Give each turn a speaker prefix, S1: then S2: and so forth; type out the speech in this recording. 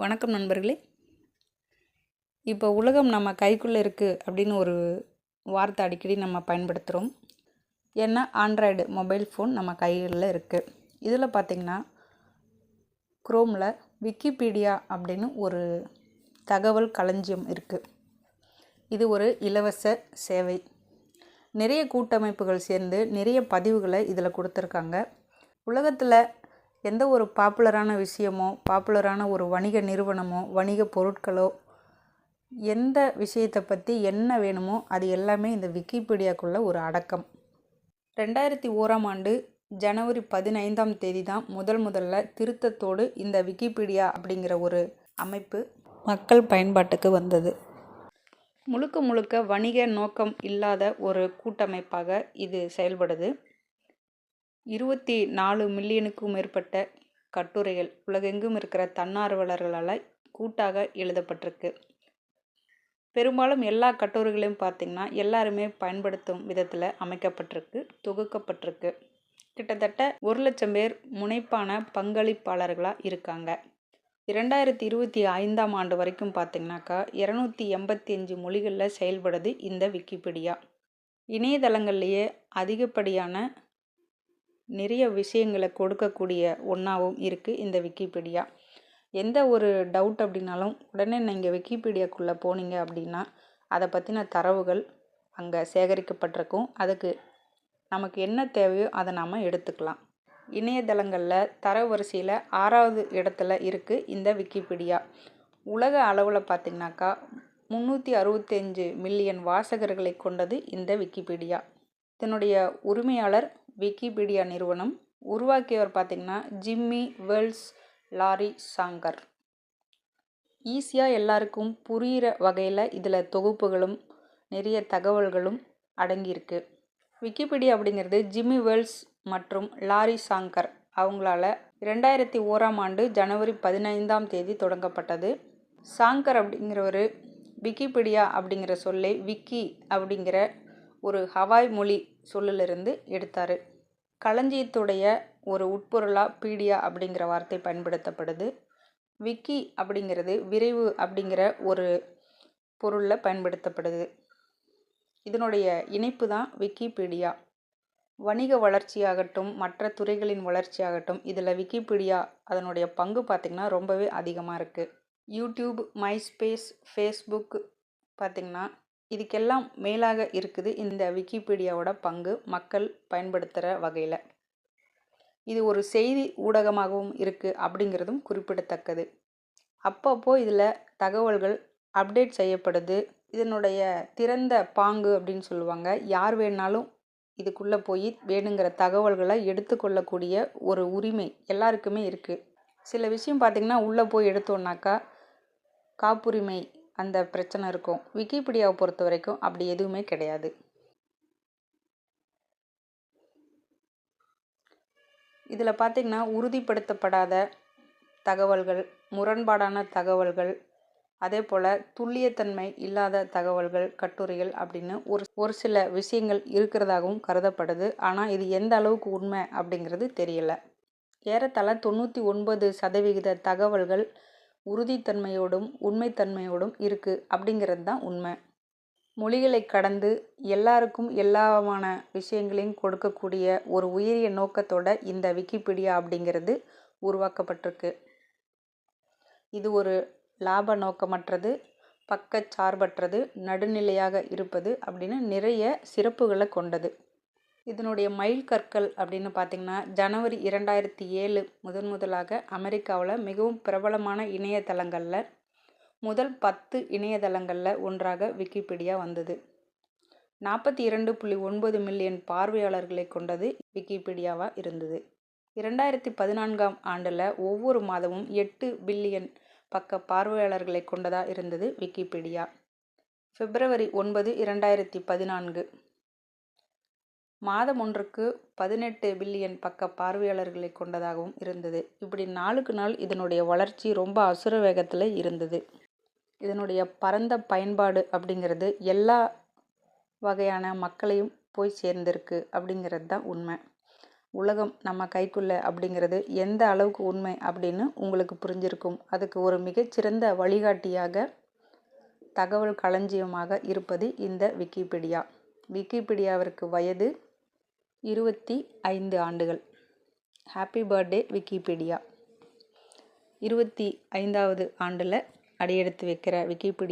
S1: வணக்கம் நண்பர்களே. இப்போ உலகம் நம்ம கைக்குள்ளே இருக்குது அப்படின்னு ஒரு வார்த்தை அடிக்கடி நம்ம பயன்படுத்துகிறோம். ஏன்னா ஆண்ட்ராய்டு மொபைல் ஃபோன் நம்ம கைகளில் இருக்குது இதில் பார்த்திங்கன்னா குரோமில் விக்கிபீடியா அப்படின்னு ஒரு தகவல் களஞ்சியம் இருக்குது இது ஒரு இலவச சேவை. நிறைய கூட்டமைப்புகள் சேர்ந்து நிறைய பதிவுகளை இதில் கொடுத்துருக்காங்க. உலகத்தில் எந்த ஒரு பாப்புலரான விஷயமோ பாப்புலரான ஒரு வணிக நிறுவனமோ வணிக பொருட்களோ எந்த விஷயத்தை பற்றி என்ன வேணுமோ அது எல்லாமே இந்த விக்கிபீடியாக்குள்ளே ஒரு அடக்கம். ரெண்டாயிரத்தி ஓராம் ஆண்டு ஜனவரி பதினைந்தாம் தேதி தான் முதல் முதல்ல திருத்தத்தோடு இந்த விக்கிபீடியா அப்படிங்கிற ஒரு அமைப்பு மக்கள் பயன்பாட்டுக்கு வந்தது. முழுக்க முழுக்க வணிக நோக்கம் இல்லாத ஒரு கூட்டமைப்பாக இது செயல்படுது. இருபத்தி நாலு மில்லியனுக்கும் மேற்பட்ட கட்டுரைகள் உலகெங்கும் இருக்கிற தன்னார்வலர்களால் கூட்டாக எழுதப்பட்டிருக்கு. பெரும்பாலும் எல்லா கட்டுரைகளையும் பார்த்திங்கன்னா எல்லாருமே பயன்படுத்தும் விதத்தில் அமைக்கப்பட்டிருக்கு தொகுக்கப்பட்டிருக்கு. கிட்டத்தட்ட ஒரு லட்சம் பேர் முனைப்பான பங்களிப்பாளர்களாக இருக்காங்க. இரண்டாயிரத்தி இருபத்தி ஐந்தாம் ஆண்டு வரைக்கும் பார்த்திங்கனாக்கா இரநூத்தி எண்பத்தி அஞ்சு மொழிகளில் செயல்படுது இந்த விக்கிபீடியா. இணையதளங்கள்லேயே அதிகப்படியான நிறைய விஷயங்களை கொடுக்கக்கூடிய ஒன்றாவும் இருக்குது இந்த விக்கிபீடியா. எந்த ஒரு டவுட் அப்படின்னாலும் உடனே நீங்கள் விக்கிபீடியாக்குள்ளே போனீங்க அப்படின்னா அதை பற்றின தரவுகள் அங்கே சேகரிக்கப்பட்டிருக்கும். அதுக்கு நமக்கு என்ன தேவையோ அதை நாம் எடுத்துக்கலாம். இணையதளங்களில் தரவரிசையில் ஆறாவது இடத்துல இருக்குது இந்த விக்கிபீடியா. உலக அளவில் பார்த்திங்கனாக்கா முந்நூற்றி அறுபத்தஞ்சு மில்லியன் வாசகர்களை கொண்டது இந்த விக்கிபீடியா. இதனுடைய உரிமையாளர் விக்கிபீடியா நிறுவனம் உருவாக்கியவர் பார்த்திங்கன்னா ஜிம்மி வெல்ஸ் லாரி சாங்கர். ஈஸியாக எல்லாருக்கும் புரிகிற வகையில் இதில் தொகுப்புகளும் நிறைய தகவல்களும் அடங்கியிருக்கு. விக்கிபீடியா அப்படிங்கிறது ஜிம்மி வெல்ஸ் மற்றும் லாரி சாங்கர் அவங்களால ரெண்டாயிரத்தி ஓராம் ஆண்டு ஜனவரி பதினைந்தாம் தேதி தொடங்கப்பட்டது. சாங்கர் அப்படிங்கிறவர் விக்கிபீடியா அப்படிங்கிற சொல்லை விக்கி அப்படிங்கிற ஒரு ஹவாய் மொழி சொல்லிலிருந்து எடுத்தார். களஞ்சியத்துடைய ஒரு உட்பொருளாக பீடியா அப்படிங்கிற வார்த்தை பயன்படுத்தப்படுது. விக்கி அப்படிங்கிறது விரைவு அப்படிங்கிற ஒரு பொருளில் பயன்படுத்தப்படுது. இதனுடைய இணைப்பு தான் விக்கிபீடியா. வணிக வளர்ச்சியாகட்டும் மற்ற துறைகளின் வளர்ச்சியாகட்டும் இதில் விக்கிபீடியா அதனுடைய பங்கு பார்த்திங்கன்னா ரொம்பவே அதிகமாக இருக்குது யூடியூப் மைஸ்பேஸ் ஃபேஸ்புக் பார்த்திங்கன்னா இதுக்கெல்லாம் மேலாக இருக்குது இந்த விக்கிபீடியாவோட பங்கு மக்கள் பயன்படுத்துகிற வகையில். இது ஒரு செய்தி ஊடகமாகவும் இருக்குது அப்படிங்கிறதும் குறிப்பிடத்தக்கது. அப்பப்போ இதில் தகவல்கள் அப்டேட் செய்யப்படுது. இதனுடைய திறந்த பாங்கு அப்படின்னு சொல்லுவாங்க. யார் வேணாலும் இதுக்குள்ளே போய் வேணுங்கிற தகவல்களை எடுத்துக்கொள்ளக்கூடிய ஒரு உரிமை எல்லாருக்குமே இருக்குது சில விஷயம் பார்த்திங்கன்னா உள்ளே போய் எடுத்தோன்னாக்கா காப்புரிமை அந்த பிரச்சனை இருக்கும். விக்கிபீடியாவை பொறுத்த வரைக்கும் அப்படி எதுவுமே கிடையாது. இதில் பார்த்திங்கன்னா உறுதிப்படுத்தப்படாத தகவல்கள் முரண்பாடான தகவல்கள் அதே போல் துல்லியத்தன்மை இல்லாத தகவல்கள் கட்டுரைகள் அப்படின்னு ஒரு ஒரு சில விஷயங்கள் இருக்கிறதாகவும் கருதப்படுது. ஆனால் இது எந்த அளவுக்கு உண்மை அப்படிங்கிறது தெரியலை. ஏறத்தாழ தொண்ணூற்றி ஒன்பது சதவிகித தகவல்கள் உறுதித்தன்மையோடும் உண்மைத்தன்மையோடும் இருக்குது அப்படிங்கிறது தான் உண்மை. மொழிகளை கடந்து எல்லாருக்கும் எல்லாமான விஷயங்களையும் கொடுக்கக்கூடிய ஒரு உயரிய நோக்கத்தோட இந்த விக்கிபீடியா அப்படிங்கிறது உருவாக்கப்பட்டிருக்கு. இது ஒரு லாப நோக்கமற்றது பக்கச்சார்பற்றது நடுநிலையாக இருப்பது அப்படின்னு நிறைய சிறப்புகளை கொண்டது. இதனுடைய மைல்கற்கள் அப்படின்னு பார்த்திங்கன்னா ஜனவரி இரண்டாயிரத்தி ஏழு முதன் முதலாக அமெரிக்காவில் மிகவும் பிரபலமான இணையதளங்களில் முதல் பத்து இணையதளங்களில் ஒன்றாக விக்கிபீடியா வந்தது. நாற்பத்தி இரண்டு புள்ளி ஒன்பது மில்லியன் பார்வையாளர்களை கொண்டது விக்கிபீடியாவாக இருந்தது. இரண்டாயிரத்தி பதினான்காம் ஆண்டில் ஒவ்வொரு மாதமும் எட்டு பில்லியன் பக்க பார்வையாளர்களை கொண்டதாக இருந்தது விக்கிபீடியா. பிப்ரவரி ஒன்பது இரண்டாயிரத்தி பதினான்கு மாதம் ஒன்றுக்கு பதினெட்டு பில்லியன் பக்க பார்வையாளர்களை கொண்டதாகவும் இருந்தது. இப்படி நாளுக்கு நாள் இதனுடைய வளர்ச்சி ரொம்ப அசுர வேகத்தில் இருந்தது. இதனுடைய பரந்த பயன்பாடு அப்படிங்கிறது எல்லா வகையான மக்களையும் போய் சேர்ந்திருக்கு அப்படிங்கிறது தான் உண்மை. உலகம் நம்ம கைக்குள்ளே அப்படிங்கிறது எந்த அளவுக்கு உண்மை அப்படின்னு உங்களுக்கு புரிஞ்சிருக்கும். அதுக்கு ஒரு மிகச்சிறந்த வழிகாட்டியாக தகவல் களஞ்சியமாக இருப்பது இந்த விக்கிபீடியா. விக்கிபீடியாவிற்கு வயது இருபத்தி ஐந்து ஆண்டுகள். ஹாப்பி பர்த்டே விக்கிபீடியா இருபத்தி ஐந்தாவது ஆண்டில் அடியெடுத்து வைக்கிற விக்கிபீடியா